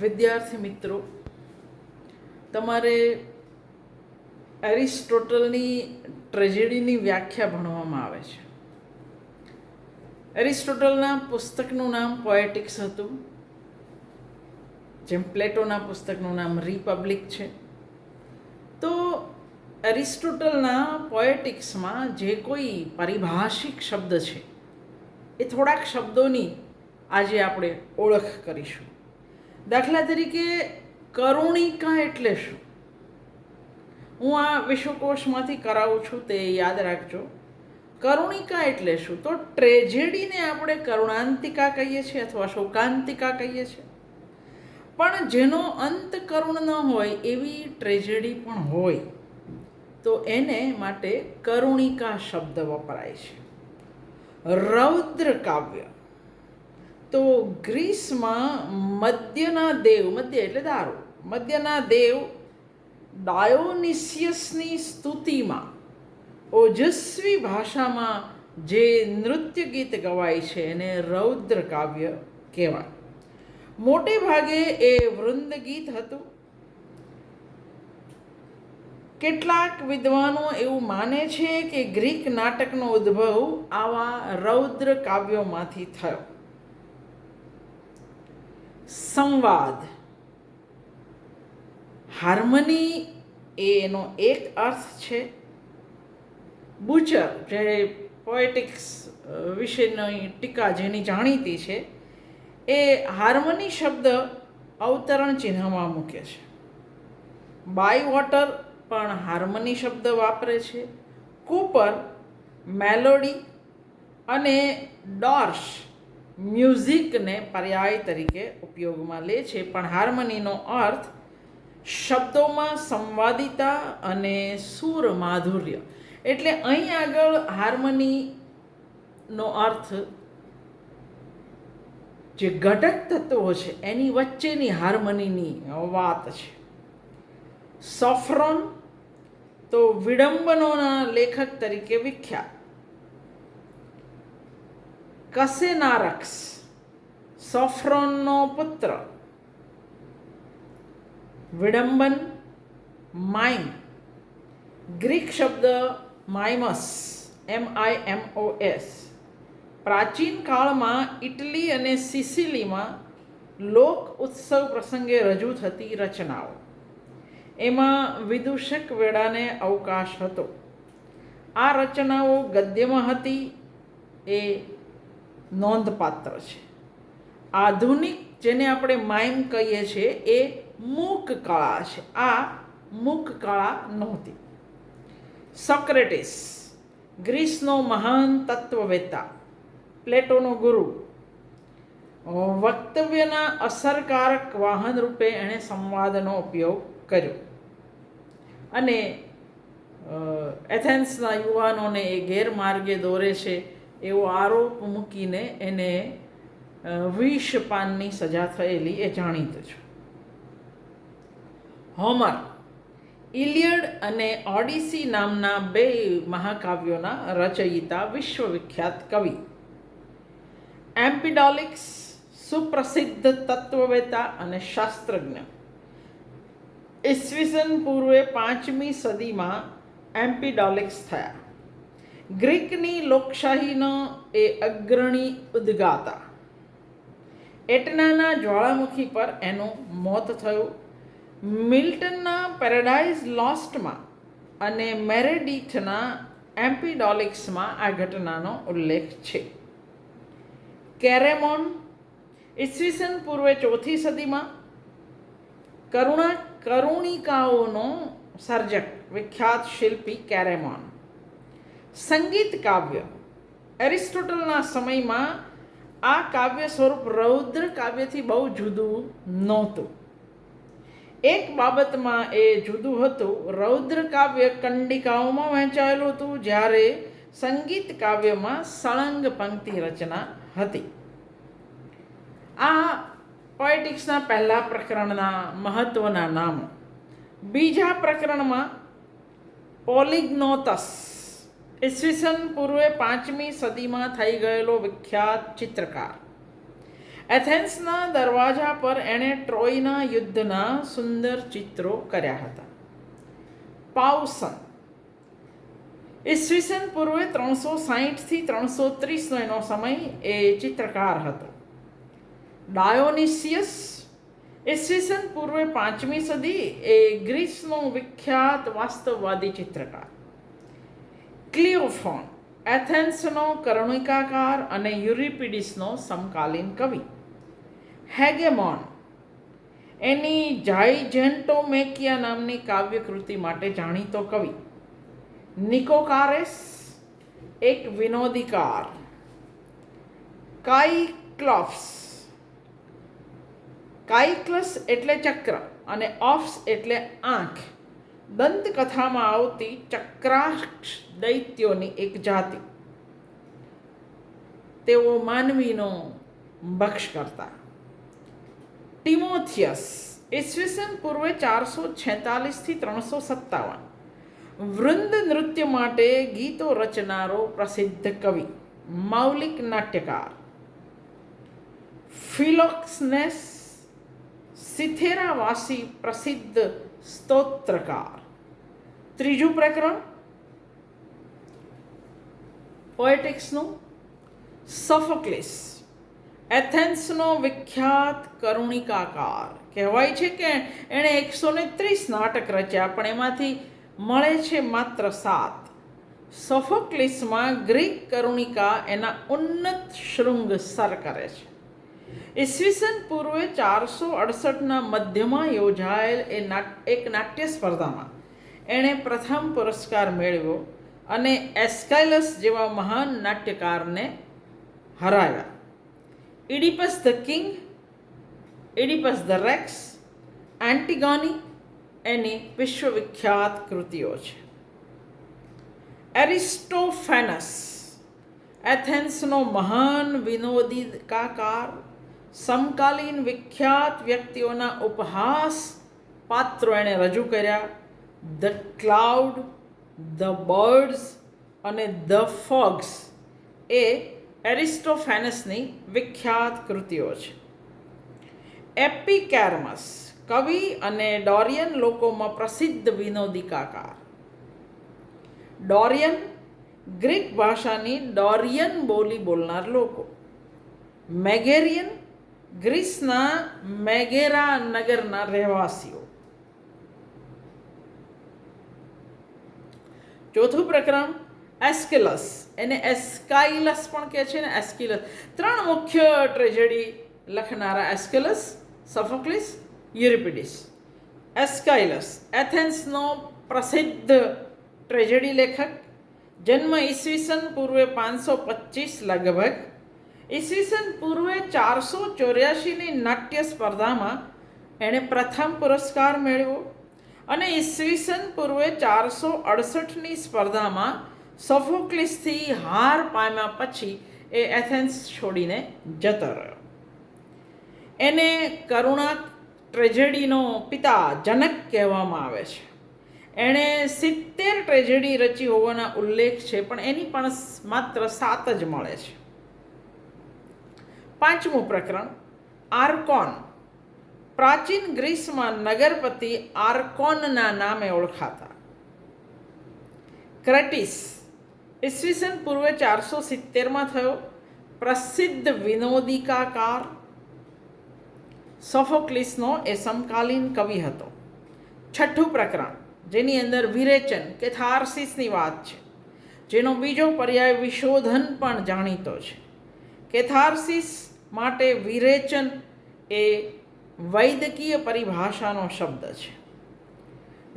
વિદ્યાર્થી મિત્રો, તમારે એરિસ્ટોટલની ટ્રેજેડીની વ્યાખ્યા ભણવામાં આવે છે. એરિસ્ટોટલના પુસ્તકનું નામ પોએટિક્સ હતું, જેમ પ્લેટોના પુસ્તકનું નામ રિપબ્લિક છે. તો એરિસ્ટોટલના પોએટિક્સમાં જે કોઈ પારિભાષિક શબ્દ છે, એ થોડાક શબ્દોની આજે આપણે ઓળખ કરીશું. દાખલા તરીકે કરુણિકા એટલે શું? હું આ વિશ્વકોશમાંથી કરાવું છું તે યાદ રાખજો. કરુણિકા એટલે શું? તો ટ્રેજેડીને આપણે કરુણાંતિકા કહીએ છીએ અથવા શોકાંતિકા કહીએ છીએ. પણ જેનો અંત કરુણ ન હોય એવી ટ્રેજેડી પણ હોય, તો એને માટે કરુણિકા શબ્દ વપરાય છે. રૌદ્ર કાવ્ય. તો ગ્રીસમાં મદ્યના દેવ મદ્ય એટલે દારૂ મદ્યના દેવ ડાયોનિસિયસની સ્તુતિમાં ઓજસ્વી ભાષામાં જે નૃત્ય ગીત ગવાય છે એને રૌદ્ર કાવ્ય કહેવાય. મોટે ભાગે એ વૃંદ ગીત હતું. કેટલાક વિદ્વાનો એવું માને છે કે ગ્રીક નાટકનો ઉદ્ભવ આવા રૌદ્ર કાવ્યોમાંથી થયો. સંવાદ. હાર્મની એ એનો એક અર્થ છે બુચર જે પોએટિક્સ વિશેની ટીકા જેની જાણીતી છે, એ હાર્મની શબ્દ અવતરણ ચિહ્નમાં મૂકે છે. બાય વોટર પણ હાર્મની શબ્દ વાપરે છે, કૂપર, મેલોડી અને ડોર્શ મ્યુઝિકને પર્યાય તરીકે ઉપયોગમાં લે છે. પણ હાર્મનીનો અર્થ શબ્દોમાં સંવાદિતા અને સુર માધુર્ય. એટલે અહીં આગળ હાર્મનીનો અર્થ જે ઘટક તત્વો છે, એની વચ્ચેની હાર્મનીની વાત છે. સોફ્રોન તો વિડંબનોના લેખક તરીકે વિખ્યાત. કસેનારક્સ સોફ્રોનનો પુત્ર વિડંબન માઇમ ગ્રીક શબ્દ માઇમસ એમ આઈ એમ ઓ એસ પ્રાચીન કાળમાં ઇટલી અને સિસિલીમાં લોક ઉત્સવ પ્રસંગે રજૂ થતી રચનાઓ એમાં વિદૂષક વેળાને અવકાશ હતો આ રચનાઓ ગદ્યમાં હતી એ નોંધપાત્ર છે. આધુનિક, જેને આપણે માઇમ કહીએ છીએ, એ મૂક કળા છે. આ મૂક કળા નહોતી. સોક્રેટિસ, ગ્રીસનો મહાન તત્વવેતા પ્લેટોનો ગુરુ. વક્તવ્યના અસરકારક વાહન રૂપે એણે સંવાદનો ઉપયોગ કર્યો. અને એથેન્સના યુવાનોને એ ગેરમાર્ગે દોરે છે. એવો આરોપ મૂકીને એને વિષપાનની સજા થયેલી એ જાણીતું છે. હોમર, ઇલિયડ અને ઓડિસી નામના બે મહાકાવ્યોના રચયિતા વિશ્વવિખ્યાત કવિ. એમ્પિડોલિક્સ, સુપ્રસિદ્ધ તત્વવેતા અને શાસ્ત્રજ્ઞ. ઈસવીસન પૂર્વે પાંચમી સદીમાં એમ્પિડોલિક્સ થયા. ગ્રીકની લોકશાહીનો એ અગ્રણી ઉદ્ગાતા. એટનાના જ્વાળામુખી પર એનું મોત થયું. મિલ્ટનના પેરાડાઇઝ લોસ્ટમાં અને મેરેડિથના એમ્પીડોલિક્સમાં આ ઘટનાનો ઉલ્લેખ છે. કેરેમોન ઈસવીસન પૂર્વે ચોથી સદીમાં કરુણા, કરુણિકાઓનો સર્જક વિખ્યાત શિલ્પી કેરેમોન. સંગીત કાવ્ય. એરિસ્ટોટલના સમયમાં આ કાવ્ય સ્વરૂપ રૌદ્ર કાવ્યથી બહુ જુદું નહોતું. એક બાબતમાં એ જુદું હતું. રૌદ્ર કાવ્ય કંડિકાઓમાં વહેંચાયેલું હતું, જ્યારે સંગીત કાવ્યમાં સળંગ પંક્તિ રચના હતી. આ પોએટિક્સના પહેલા પ્રકરણના મહત્વના નામો. બીજા પ્રકરણમાં પોલિગ્નોતસ ઈસવીસન પૂર્વે પાંચમી સદીમાં થઈ ગયેલો વિખ્યાત ચિત્રકાર. એથેન્સના દરવાજા પર એણે ટ્રોયના યુદ્ધના સુંદર ચિત્રો કર્યા હતા. પાઉસન. ઈસવીસન પૂર્વે ત્રણસો સાહીઠથી ત્રણસો ત્રીસનો એનો સમય એ ચિત્રકાર હતો. ડાયોનિસિયસ. ઈસવીસન પૂર્વે પાંચમી સદી એ ગ્રીસનો વિખ્યાત વાસ્તવવાદી ચિત્રકાર. ક્લિયોફોન એથેન્સનો કરણિકાકાર અને યુરિપિડિસનો સમકાલીન કવિ. હેગેમોન, એની જાઇજેન્ટોમેકિયા નામની કાવ્યકૃતિ માટે જાણીતો કવિ. નિકોકારેસ, એક વિનોદીકાર. કાઇક્લોફ્સ, કાઇક્લસ એટલે ચક્ર અને ઓફ્સ એટલે આંખ. દંતકથામાં આવતી ચક્રાક્ષ દૈત્યોની એક જાતિ. તેઓ માનવીનો ભક્ષ કરતા. ટિમોથિયસ, ઈસવીસન પૂર્વે ચારસો છેતાલીસથી ત્રણસો સત્તાવન. વૃંદ નૃત્ય માટે ગીતો રચનારો પ્રસિદ્ધ કવિ, મૌલિક નાટ્યકાર. ફિલોક્સનેસ, સિથેરાવાસી પ્રસિદ્ધ સ્તોત્રકાર. ત્રીજું પ્રકરણ, પોએટિક્સનું, સફોક્લિસ, એથેન્સનો વિખ્યાત કરુણિકાકાર. કહેવાય છે કે એણે એકસો ને ત્રીસ નાટક રચ્યા, પણ એમાંથી મળે છે માત્ર સાત. સફોક્લિસમાં ગ્રીક કરુણિકા એના ઉન્નત શૃંગ સર કરે છે. ઈસવીસન પૂર્વે ચારસો અડસઠના મધ્યમાં યોજાયેલ એ નાટ, એક નાટ્ય સ્પર્ધામાં. એણે પ્રથમ પુરસ્કાર મેળવ્યો અને એસ્કાઇલસ જેવા મહાન નાટ્યકારને હરાવ્યા. Oedipus the king, Oedipus the rex, Antigone એની વિશ્વવિખ્યાત કૃતિઓ છે. એરિસ્ટોફેનસ, એથેન્સનો મહાન વિનોદિકાકાર, સમકાલીન વિખ્યાત વ્યક્તિઓના ઉપહાસ પાત્રો એણે રજૂ કર્યા. ધ ક્લાઉડ, ધ બર્ડ્સ અને ધ ફોગ્સ એ એરિસ્ટોફેનસની વિખ્યાત કૃતિઓ છે. એપિકેરમસ, કવિ અને ડોરિયન લોકોમાં પ્રસિદ્ધ વિનોદિકાકાર ડોરિયન, ગ્રીક ભાષાની ડોરિયન બોલી બોલનાર લોકો. મેગેરિયન, ગ્રીસના મેગેરા નગરના રહેવાસીઓ. ચોથું પ્રકરણ એસ્કેલસ. એને એસ્કાઇલસ પણ કહે છે ને, એસ્કિલસ. ત્રણ મુખ્ય ટ્રેજેડી લખનારા એસ્કેલસ, સફોક્લિસ, યુરિપિડિસ. એસ્કાઇલસ, એથેન્સનો પ્રસિદ્ધ ટ્રેજેડી લેખક. જન્મ ઈસવીસન પૂર્વે પાંચસો પચીસ લગભગ. ઈસવીસન પૂર્વે ચારસો ચોર્યાસીની નાટ્ય સ્પર્ધામાં એણે પ્રથમ પુરસ્કાર મેળવ્યો. અને ઈસવીસન પૂર્વે ચારસો અડસઠની સ્પર્ધામાં સફોક્લિસથી હાર પામ્યા પછી એ એથેન્સ છોડીને જતો રહ્યો. એને કરુણા ટ્રેજેડીનો પિતા જનક કહેવામાં આવે છે. એણે સિત્તેર ટ્રેજેડી રચી હોવાના ઉલ્લેખ છે, પણ એની પણ માત્ર સાત જ મળે છે. પાંચમું પ્રકરણ, આર્કોન. પ્રાચીન ગ્રીસમાં નગરપતિ આર્કોનના નામે ઓળખાતા. ક્રેટિસ ઈસવીસન પૂર્વે ચારસો સિત્તેરમાં થયો. પ્રસિદ્ધ વિનોદિકાકાર સોફોક્લિસનો એ સમકાલીન કવિ હતો. છઠ્ઠું પ્રકરણ, જેની અંદર વિરેચન કે થાર્સિસની વાત છે, જેનો બીજો પર્યાય વિશોધન પણ જાણીતો છે. કેથાર્સિસ માટે વિરેચન એ વૈદકીય પરિભાષાનો શબ્દ છે.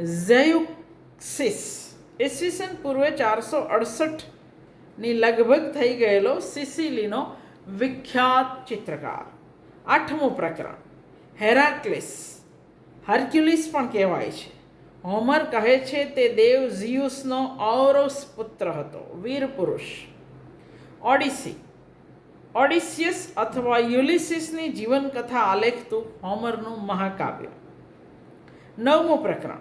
ઝેયુક્સિસ ઈસવીસન પૂર્વે ચારસો અડસઠની લગભગ થઈ ગયેલો સિસિલીનો વિખ્યાત ચિત્રકાર. આઠમું પ્રકરણ. હેરાક્લિસ. હર્ક્યુલિસ પણ કહેવાય છે. હોમર કહે છે તે દેવ ઝિયુસનો ઔરોસ પુત્ર હતો, વીર પુરુષ. ઓડિસી. ઓડિસિયસ અથવા યુલિસિસની જીવનકથા આલેખતું હોમરનું મહાકાવ્ય. નવમું પ્રકરણ.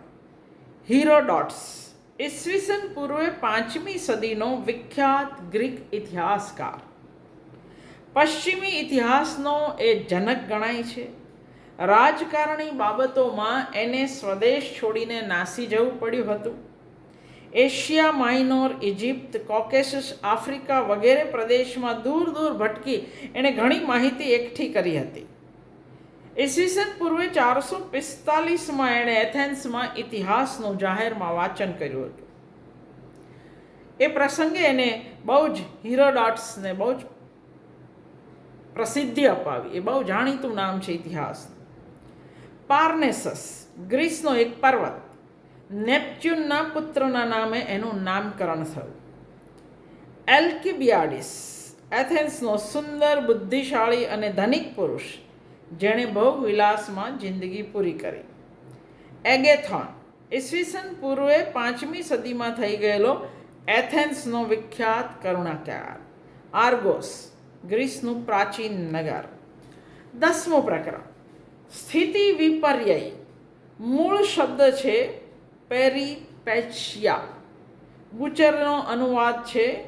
હીરોડોટ્સ ઈસવીસન પૂર્વે પાંચમી સદીનો વિખ્યાત ગ્રીક ઇતિહાસકાર. પશ્ચિમી ઇતિહાસનો એ જનક ગણાય છે. રાજકારણી બાબતોમાં એને સ્વદેશ છોડીને નાસી જવું પડ્યું હતું. Asia Minor Egypt Caucasus Africa વગેરે પ્રદેશમાં દૂર દૂર ભટકી એણે ઘણી માહિતી એકઠી કરી હતી. ઈસવીસન પૂર્વે ચારસો પિસ્તાલીસમાં એણે એથેન્સમાં ઇતિહાસનું જાહેરમાં વાંચન કર્યું હતું. એ પ્રસંગે એને બહુ જ હિરોડોટ્સને બહુ જ પ્રસિદ્ધિ અપાવી. એ બહુ જાણીતું નામ છે ઇતિહાસનું. પાર્નેસસ, ગ્રીસનો એક પર્વત. નેપચ્યુનના પુત્રના નામે એનું નામકરણ થયું. એલ્કિબિયાડિસ, એથેન્સનો સુંદર, બુદ્ધિશાળી અને ધનિક પુરુષ, જેણે બહુ વિલાસમાં જિંદગી પૂરી કરી. એગેથોન, ઈસવીસન પૂર્વે પાંચમી સદીમાં થઈ ગયેલો એથેન્સનો વિખ્યાત કરુણાકાર. આર્ગોસ, ગ્રીસનું પ્રાચીન નગર. દસમો પ્રકરણ, સ્થિતિ વિપર્યય. મૂળ શબ્દ છે પેરીપેચિયા. ગુચરનો અનુવાદ છે,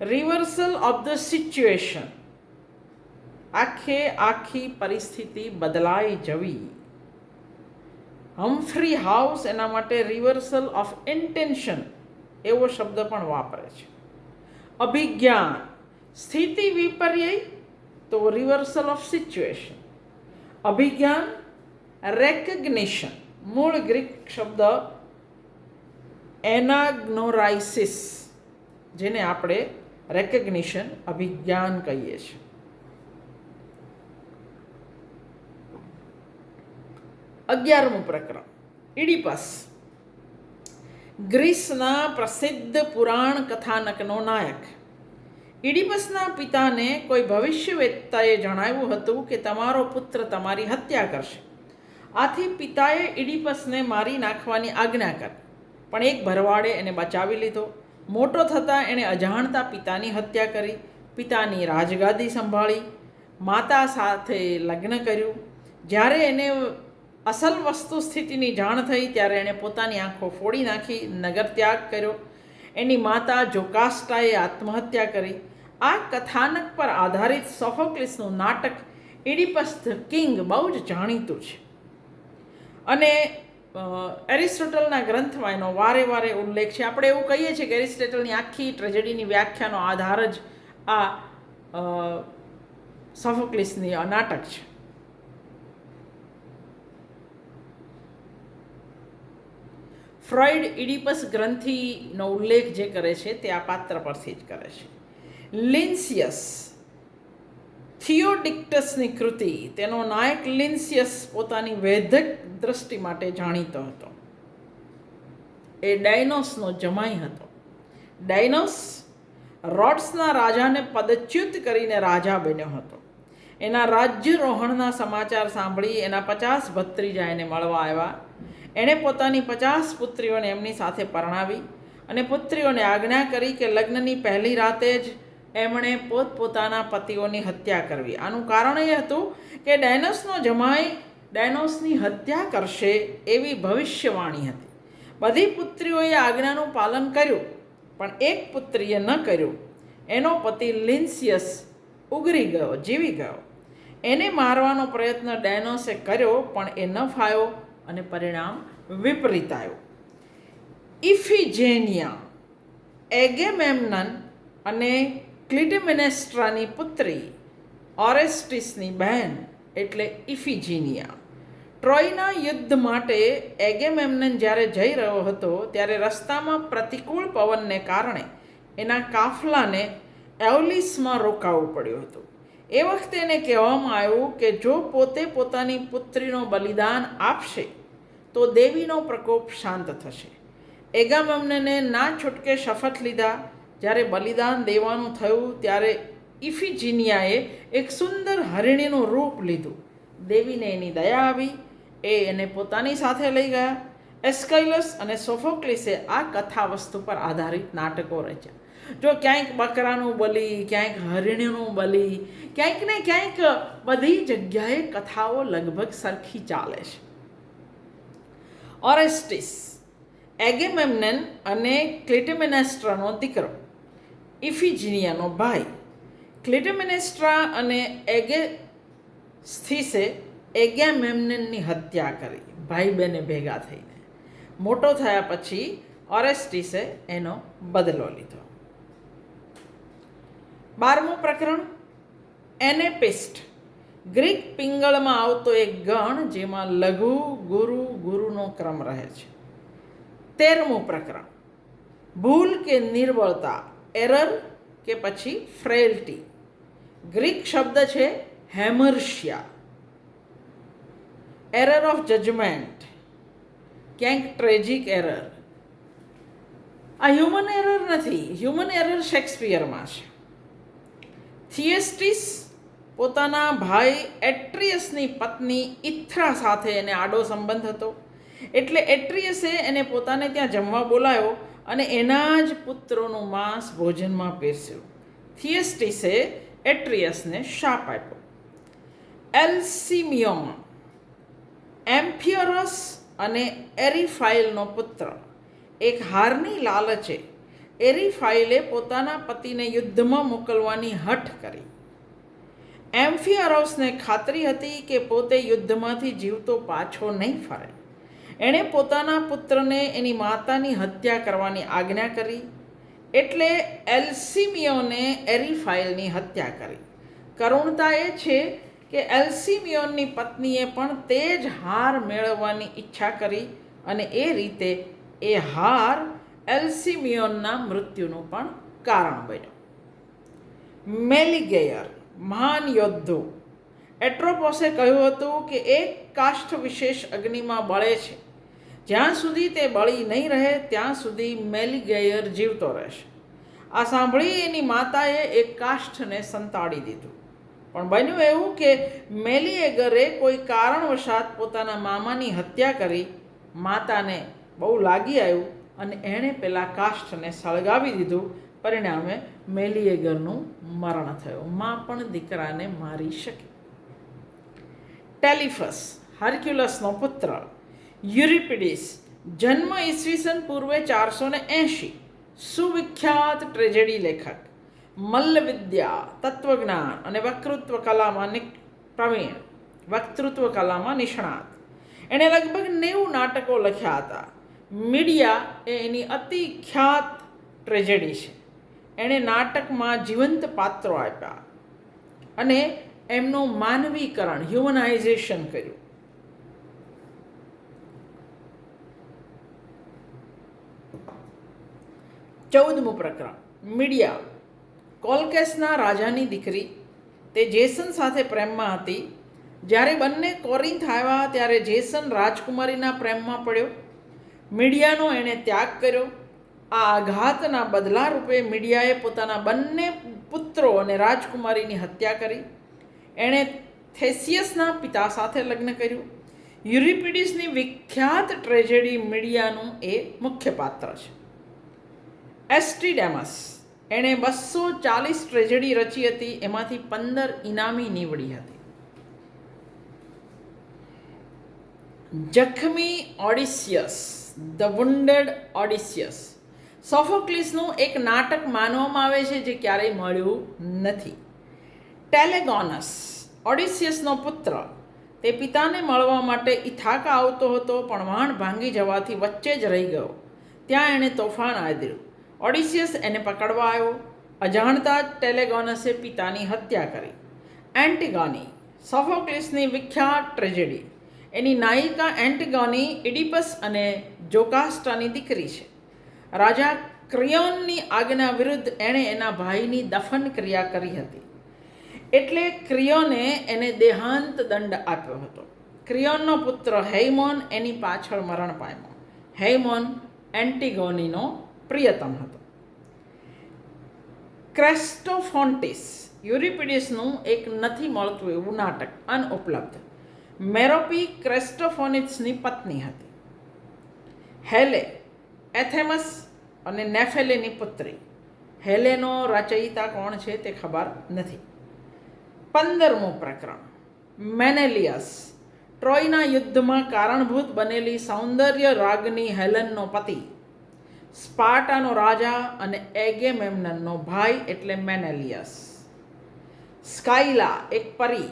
રિવર્સલ ઓફ ધ સિચ્યુએશન. આખે આખી પરિસ્થિતિ બદલાઈ જવી. હમ્ફ્રી હાઉસ એના માટે રિવર્સલ ઓફ ઇન્ટેન્શન એવો શબ્દ પણ વાપરે છે. અભિજ્ઞાન. સ્થિતિ વિપર્યય, તો રિવર્સલ ઓફ સિચ્યુએશન. અભિજ્ઞાન. રેકગ્નિશન. મૂળ ગ્રીક શબ્દ એનાગ્નોરાઇસિસ, જેને આપણે રેકગ્નિશન અભિજ્ઞાન કહીએ છીએ. અગિયારમું પ્રકરણ, ઇડિપસ. ગ્રીસના પ્રસિદ્ધ પુરાણ કથાનકનો નાયક. ઇડિપસના પિતાને કોઈ ભવિષ્યવેત્તાએ જણાવ્યું હતું કે તમારો પુત્ર તમારી હત્યા કરશે. આથી પિતાએ ઇડિપસને મારી નાખવાની આજ્ઞા કરી. પણ એક ભરવાડે એને બચાવી લીધો. મોટો થતાં એણે અજાણતા પિતાની હત્યા કરી, પિતાની રાજગાદી સંભાળી, માતા સાથે લગ્ન કર્યું. જ્યારે એને અસલ વસ્તુ સ્થિતિની જાણ થઈ, ત્યારે એણે પોતાની આંખો ફોડી નાખી, નગર ત્યાગ કર્યો. એની માતા જોકાસ્ટાએ આત્મહત્યા કરી. આ કથાનક પર આધારિત સોફોક્લિસનું નાટક ઇડિપસ ધ કિંગ બહુ જ જાણીતું છે. અને એરિસ્ટોટલના ગ્રંથમાં એનો વારે વારે ઉલ્લેખ છે. આપણે એવું કહીએ છીએ કે એરિસ્ટોટલની આખી ટ્રેજેડીની વ્યાખ્યાનો આધાર જ આ સોફોક્લિસની નાટક છે. ફ્રોઇડ ઇડિપસ ગ્રંથિનો ઉલ્લેખ જે કરે છે તે આ પાત્ર પરથી જ કરે છે. લિન્સિયસ, થિયોડિક્ટસની કૃતિ, તેનો નાયક લિન્સિયસ પોતાની વૈદક દ્રષ્ટિ માટે જાણીતો હતો. એ ડાયનોસનો જમાઈ હતો. ડાયનોસ રોડ્સના રાજાને પદચ્યુત કરીને રાજા બન્યો હતો. એના રાજ્યરોહણના સમાચાર સાંભળી એના પચાસ ભત્રીજા એને મળવા આવ્યા. એણે પોતાની પચાસ પુત્રીઓને એમની સાથે પરણાવી અને પુત્રીઓને આજ્ઞા કરી કે લગ્નની પહેલી રાતે જ એમણે પોતપોતાના પતિઓની હત્યા કરવી. આનું કારણ એ હતું કે ડાયનોસનો જમાઈ ડાયનોસની હત્યા કરશે એવી ભવિષ્યવાણી હતી. બધી પુત્રીઓએ આજ્ઞાનું પાલન કર્યું, પણ એક પુત્રીએ ન કર્યું. એનો પતિ લિન્સિયસ ઉગરી ગયો, જીવી ગયો. એને મારવાનો પ્રયત્ન ડેનોસે કર્યો, પણ એ ન ફાયો અને પરિણામ વિપરીત આવ્યું. ઇફિજેનિયા, એગેમેમનન અને ક્લિટેમેનેસ્ટ્રાની પુત્રી ઓરેસ્ટિસની બહેન એટલે ઇફિજીનિયા. ટ્રોયના યુદ્ધ માટે એગેમેમનન જ્યારે જઈ રહ્યો હતો, ત્યારે રસ્તામાં પ્રતિકૂળ પવનને કારણે એના કાફલાને એવલિસમાં રોકાવું પડ્યું હતું. એ વખતે એને કહેવામાં આવ્યું કે જો પોતે પોતાની પુત્રીનો બલિદાન આપશે, તો દેવીનો પ્રકોપ શાંત થશે. એગામમને ના છૂટકે શપથ લીધા. જ્યારે બલિદાન દેવાનું થયું, ત્યારે ઇફિજિનિયાએ એક સુંદર હરિણીનું રૂપ લીધું. દેવીને એની દયા આવી એ એને પોતાની સાથે લઈ ગયા. એસ્કાઇલસ અને સોફોક્લિસે આ કથા વસ્તુ પર આધારિત નાટકો રચ્યા. જો ક્યાંક બકરાનું બલિ, ક્યાંક હરિણીનું બલિ, ક્યાંક ને ક્યાંક બધી જગ્યાએ કથાઓ લગભગ સરખી ચાલે છે. ઓરેસ્ટિસ, એગેમેમનેન અને ક્લિટેમેનેસ્ટ્રાનો દીકરો. ઇફિજિનિયાનો ભાઈ. ક્લિટેમેનેસ્ટ્રા અને એગે સ્થિસે એગેમેમનની હત્યા કરી. ભાઈ બહેને ભેગા થઈને. મોટો થયા પછી ઓરેસ્ટિસે એનો બદલો લીધો. બારમું પ્રકરણ, એનેપિસ્ટ. ગ્રીક પિંગળમાં આવતો એક ગણ જેમાં લઘુ, ગુરુ, ગુરુનો ક્રમ રહે છે. તેરમું પ્રકરણ, ભૂલ કે નિર્બળતા, એરર કે પછી ફ્રેલ્ટી ગ્રીક શબ્દ છે હેમર્શિયા. એરર ઓફ જજમેન્ટ ક્યાંક ટ્રેજિક એરર આ હ્યુમન એરર નથી. હ્યુમન એરર શેક્સપિયરમાં છે. થિયેસ્ટિસ પોતાના ભાઈ એટ્રિયસની પત્ની ઇથ્રા સાથે એને આડો સંબંધ હતો. એટલે એટ્રિયસે એને પોતાને ત્યાં જમવા બોલાયો અને એના જ પુત્રોનું માંસ ભોજનમાં પીરસ્યું થિયેસ્ટિસે એટ્રિયસને શાપ આપ્યો. એલ્સિમિયોન એમ્ફિયરસ અને એરિફાઇલનો પુત્ર. એક હારની લાલચે એરિફાઇલે પોતાના પતિને યુદ્ધમાં મોકલવાની હઠ કરી. એમ્ફિયરોસને ખાતરી હતી કે પોતે યુદ્ધમાંથી જીવતો પાછો નહીં ફરે. એણે પોતાના પુત્રને એની માતાની હત્યા કરવાની આજ્ઞા કરી. એટલે એલ્સિમિયોને એરિફાઇલની હત્યા કરી. કરુણતા એ છે કે એલ્સિમિયોનની પત્નીએ પણ તે જ હાર મેળવવાની ઈચ્છા કરી અને એ રીતે એ હાર એલ્સિમિયોનના મૃત્યુનું પણ કારણ બન્યો. મેલિગેયર, મહાન યોદ્ધો, એટ્રોપોસે કહ્યું હતું કે એક કાષ્ઠ વિશેષ અગ્નિમાં બળે છે. જ્યાં સુધી તે બળી નહીં રહે, ત્યાં સુધી મેલિગેયર જીવતો રહેશે. આ સાંભળી એની માતાએ એક કાષ્ઠને સંતાડી દીધું. પણ બન્યું એવું કે મેલીએગરે કોઈ કારણવશાત પોતાના મામાની હત્યા કરી, માતાને બહુ લાગી આવ્યું અને એણે પેલા કાષ્ઠને સળગાવી દીધું. પરિણામે મેલીએગરનું મરણ થયું. માં પણ દીકરાને મારી શકે. ટેલિફસ, હર્ક્યુલસનો પુત્ર, યુરિપિડિસ, જન્મ ઈસવીસન પૂર્વે ચારસો ને એંશી. સુવિખ્યાત ટ્રેજેડી લેખક. મલ્લવિદ્યા તત્વજ્ઞાન અને વક્તૃત્વ કલામાં પ્રવીણ વક્તૃત્વ કલામાં નિષ્ણાત. એણે લગભગ નેવું નાટકો લખ્યા હતા. મીડિયા એ એની અતિ ખ્યાત ટ્રેજેડી છે. એણે નાટકમાં જીવંત પાત્રો આપ્યા અને એમનું માનવીકરણ, હ્યુમનાઇઝેશન કર્યું. ચૌદમું પ્રકરણ, મીડિયા. કોલકેસના રાજાની દીકરી, તે જેસન સાથે પ્રેમમાં હતી. જ્યારે બંને કોરિન્થ આવ્યા ત્યારે જેસન રાજકુમારીના પ્રેમમાં પડ્યો. મીડિયાનો એણે ત્યાગ કર્યો. આ આઘાતના બદલા રૂપે મીડિયાએ પોતાના બંને પુત્રો અને રાજકુમારીની હત્યા કરી. એણે થેસિયસના પિતા સાથે લગ્ન કર્યું. યુરિપિડિસની વિખ્યાત ટ્રેજેડી મીડિયાનું એ મુખ્ય પાત્ર છે. એસ્ટ્રીડેમસ એણે બસો ચાલીસ ટ્રેજેડી રચી હતી, એમાંથી પંદર ઇનામી નીવડી હતી. જખમી ઓડિસિયસ ધ વુન્ડેડ ઓડિસિયસ સોફોક્લિસનું એક નાટક માનવામાં આવે છે જે ક્યારેય મળ્યું નથી. ટેલેગોનસ ઓડિસિયસનો પુત્ર. તે પિતાને મળવા માટે ઇથાકા આવતો હતો, પણ વાણ ભાંગી જવાથી વચ્ચે જ રહી ગયો. ત્યાં એણે તોફાન આદર્યું. ઓડિસિયસ એને પકડવા આવ્યો અજાણતા જ ટેલેગોનસે પિતાની હત્યા કરી. એન્ટિગોની, સોફોક્લિસની વિખ્યાત ટ્રેજેડી. એની નાયિકા એન્ટિગોની, ઇડિપસ અને જોકાસ્ટાની દીકરી છે. રાજા ક્રિયોનની આજ્ઞા વિરુદ્ધ એણે એના ભાઈની દફન ક્રિયા કરી હતી. એટલે ક્રિયોને એને દેહાંત દંડ આપ્યો હતો. ક્રિયોનનો પુત્ર હૈમોન એની પાછળ મરણ પામ્યો. હૈમોન એન્ટિગોનીનો પ્રિયતમ હતો ક્રેસ્ટોફોન્ટિસ યુરિપિડિસનું એક નથી મળતું એવું નાટક અનઉપલબ્ધ મેરોપી ક્રેસ્ટોફોનિટ્સની પત્ની હતી હેલે એથેમસ અને નેફેલેની પુત્રી હેલેનો રચયિતા કોણ છે તે ખબર નથી પંદરમું પ્રકરણ મેનેલિયસ ટ્રોયના યુદ્ધમાં કારણભૂત બનેલી સૌંદર્ય રાગની હેલનનો પતિ સ્પાર્ટાનો રાજા અને એગેમેમનનનો ભાઈ એટલે મેનેલિયસ. સ્કાયલા એક પરી,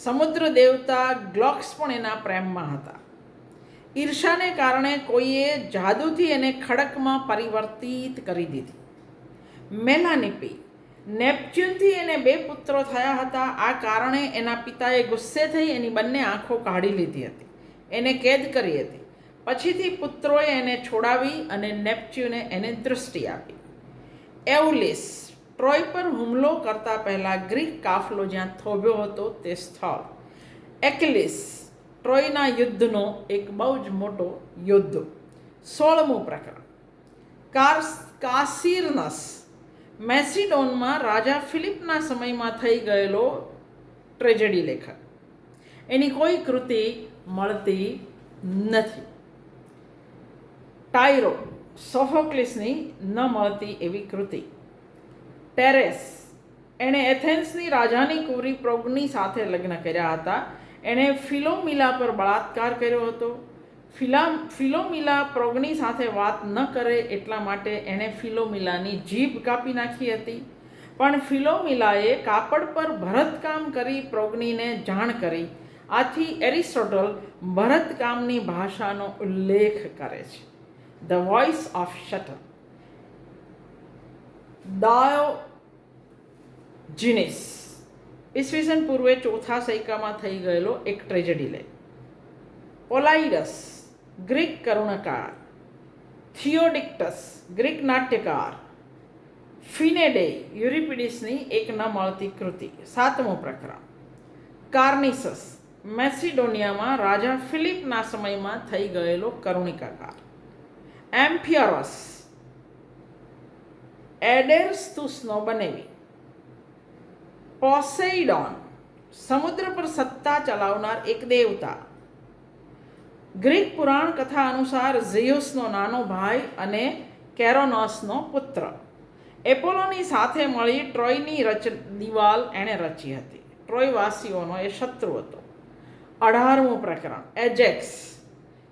સમુદ્ર દેવતા ગ્લોક્સ પણ એના પ્રેમમાં હતા. ઈર્ષાને કારણે કોઈએ જાદુથી એને ખડકમાં પરિવર્તિત કરી દીધી. મેલાનિપી નેપચ્યુનથી એને બે પુત્રો થયા હતા, આ કારણે એના પિતાએ ગુસ્સે થઈ એની બંને આંખો કાઢી લીધી હતી. એને કેદ કરી હતી. પછીથી પુત્રોએ એને છોડાવી અને નેપચ્યુને એને દૃષ્ટિ આપી. એવલિસ ટ્રોય પર હુમલો કરતા પહેલાં ગ્રીક કાફલો જ્યાં થોભ્યો હતો તે સ્થળ. એકલિસ ટ્રોયના યુદ્ધનો એક બહુ જ મોટો યુદ્ધ. સોળમું પ્રકરણ. કાર્સ કાસિરનસ મેસિડોનમાં રાજા ફિલિપના સમયમાં થઈ ગયેલો ટ્રેજેડી લેખક. એની કોઈ કૃતિ મળતી નથી. ટાયરો સોફોક્લિસની ન મળતી એવી કૃતિ. ટેરેસ એણે એથેન્સની રાજાની કુરી પ્રોગની સાથે લગ્ન કર્યા હતા. એણે ફિલોમિલા પર બળાત્કાર કર્યો હતો. ફિલા ફિલોમિલા પ્રોગની સાથે વાત ન કરે એટલા માટે એણે ફિલોમિલાની જીભ કાપી નાખી હતી. પણ ફિલોમિલાએ કાપડ પર ભરતકામ કરી પ્રોગનીને જાણ કરી. આથી એરિસ્ટોટલ ભરતકામની ભાષાનો ઉલ્લેખ કરે છે. ધ વોઇસ ઓફ શટર ડાયો જીનિસ ઈસવીસન પૂર્વે ચોથા સૈકામાં થઈ ગયેલો એક ટ્રેજેડી લે પોલાઇડસ ગ્રીક કરુણકાર થિયોડિક્ટસ ગ્રીક નાટ્યકાર ફિનેડે યુરિપિડિસની એક ન મળતી કૃતિ સાતમો પ્રકરણ કાર્નિસસ મેસિડોનિયામાં રાજા ફિલિપના સમયમાં થઈ ગયેલો કરુણિકાકાર એમ્ફિયરસ એડેરસ્તુસનો બનેવી. પોસેઇડોન, સમુદ્ર પર સત્તા ચલાવનાર એક દેવતા. ગ્રીક પુરાણ કથા અનુસાર ઝિયુસનો નાનો ભાઈ અને કેરોનોસનો પુત્ર. એપોલોની સાથે મળી ટ્રોયની રચ, દિવાલ એણે રચી હતી. ટ્રોયવાસીઓનો એ શત્રુ હતો. અઢારમું પ્રકરણ, એજેક્સ.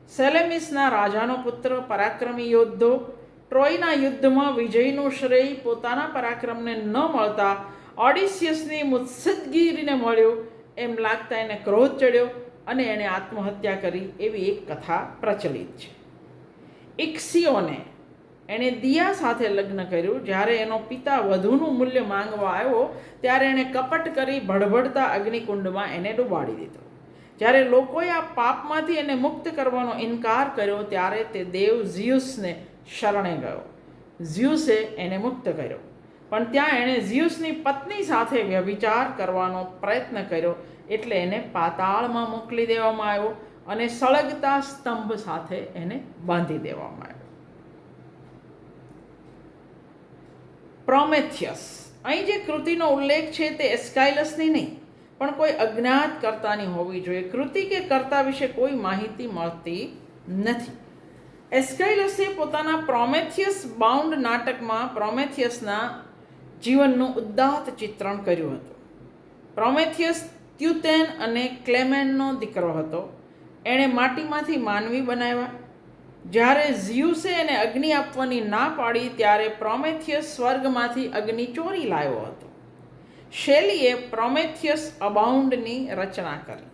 સેલેમિસના રાજાનો પુત્ર પરાક્રમી યોદ્ધો, ટ્રોયના યુદ્ધમાં વિજયનું શ્રેય પોતાના પરાક્રમને ન મળતા ઓડિસિયસની મુત્સદગીરીને મળ્યો. એમ લાગતા એને ક્રોધ ચડ્યો અને એણે આત્મહત્યા કરી એવી એક કથા પ્રચલિત છે. ઇક્સિઓને એણે દિયા સાથે લગ્ન કર્યું. જ્યારે એનો પિતા વધુનું મૂલ્ય માંગવા આવ્યો, ત્યારે એણે કપટ કરી ભડભડતા અગ્નિકુંડમાં એને ડૂબાડી દીધો. જ્યારે લોકોએ આ પાપમાંથી એને મુક્ત કરવાનો ઇનકાર કર્યો, ત્યારે તે દેવ ઝિયુસને શરણે ગયો. ઝિયુસે એને મુક્ત કર્યો. પણ ત્યાં એણે ઝિયુસની પત્ની સાથે વ્યભિચાર કરવાનો પ્રયત્ન કર્યો, એટલે એને પાતાળમાં મોકલી દેવામાં આવ્યો અને સળગતા સ્તંભ સાથે એને બાંધી દેવામાં આવ્યો. પ્રોમેથિયસ. અહીં જે કૃતિનો ઉલ્લેખ છે તે એસ્કાઇલસની નહીં. પણ કોઈ અજ્ઞાત કર્તાની હોવી જોઈએ. કૃતિ કે કર્તા વિશે કોઈ માહિતી મળતી નથી. એસ્કાઇલસે પોતાના પ્રોમેથિયસ બાઉન્ડ નાટકમાં પ્રોમેથિયસના જીવનનું ઉદ્દાત ચિત્રણ કર્યું હતું. પ્રોમેથિયસ ત્યુતેન અને ક્લેમેનનો દીકરો હતો. એણે માટીમાંથી માનવી બનાવ્યા. જ્યારે ઝ્યુસે એને અગ્નિ આપવાની ના પાડી, ત્યારે પ્રોમેથિયસ સ્વર્ગમાંથી અગ્નિ ચોરી લાવ્યો હતો. શેલીએ પ્રોમેથિયસ અબાઉન્ડની રચના કરી.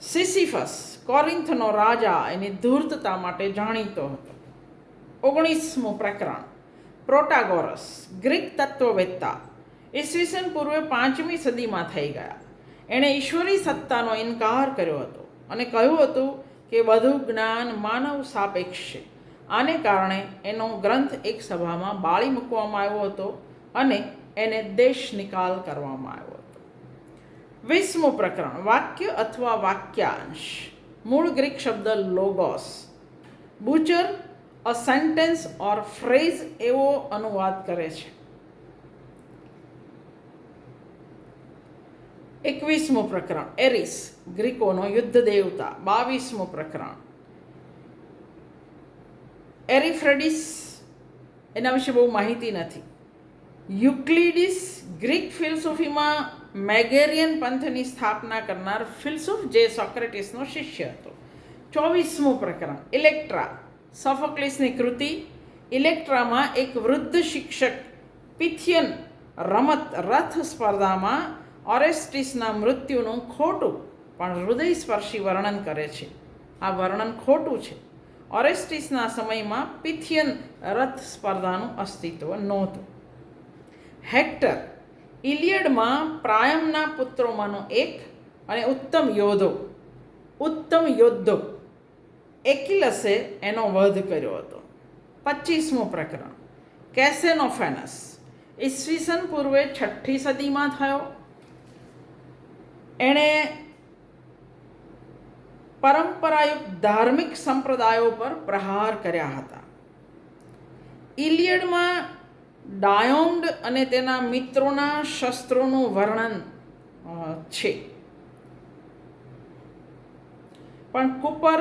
સિસિફસ કોરિન્થનો રાજા એની ધૂર્તતા માટે જાણીતો હતો. ઓગણીસમું પ્રકરણ, પ્રોટાગોરસ, ગ્રીક તત્વવેત્તા. ઈસવીસન પૂર્વે પાંચમી સદીમાં થઈ ગયા. એણે ઈશ્વરી સત્તાનો ઇનકાર કર્યો હતો અને કહ્યું હતું કે બધું જ્ઞાન માનવ સાપેક્ષ છે. આને કારણે એનો ગ્રંથ એક સભામાં બાળી મૂકવામાં આવ્યો હતો અને એને દેશ નિકાલ કરવામાં આવ્યો હતો. વીસમું પ્રકરણ, વાક્ય અથવા વાક્યાંશ. મૂળ ગ્રીક શબ્દ logos butcher a sentence or phrase એવો અનુવાદ કરે છે. એકવીસમું પ્રકરણ, એરિસ, ગ્રીકોનો યુદ્ધ દેવતા. બાવીસમું પ્રકરણ. એરિફ્રેડિસ, એના વિશે બહુ માહિતી નથી. યુક્લિડિસ ગ્રીક ફિલોસોફીમાં મેગેરિયન પંથની સ્થાપના કરનાર ફિલસુફ જે સોક્રેટિસનો શિષ્ય હતો. ચોવીસમું પ્રકરણ, ઇલેક્ટ્રા. સોફોક્લિસની કૃતિ, ઇલેક્ટ્રામાં એક વૃદ્ધ શિક્ષક, પિથિયન રમત રથ સ્પર્ધામાં ઓરેસ્ટિસના મૃત્યુનું ખોટું પણ હૃદયસ્પર્શી વર્ણન કરે છે. આ વર્ણન ખોટું છે. ઓરેસ્ટિસના સમયમાં પિથિયન રથ સ્પર્ધાનું અસ્તિત્વ નહોતું. હેક્ટર ઇલિયડમાં પ્રાયમના પુત્રોમાંનો એક અને ઉત્તમ યોદ્ધો ઉત્તમ યોદ્ધો એකිલસે એનો વધ કર્યો હતો. પચીસમું પ્રકરણ. કેસેનોફેનસ ઈસવીસન પૂર્વે છઠ્ઠી સદીમાં થયો. એણે પરંપરાયુક્ત ધાર્મિક સંપ્રદાયો પર પ્રહાર કર્યા હતા. ઇલિયડમાં ડાયોંગ અને તેના મિત્રોના શસ્ત્રોનું વર્ણન છે. પણ કુપર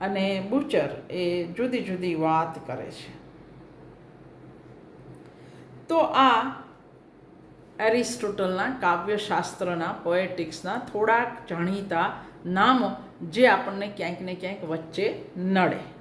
અને બુચર એ જુદી જુદી વાત કરે છે. તો આ એરિસ્ટોટલના કાવ્યશાસ્ત્રના, પોએટિક્સના થોડાક જાણીતા નામો જે આપણને ક્યાંક ને ક્યાંક વચ્ચે નડે.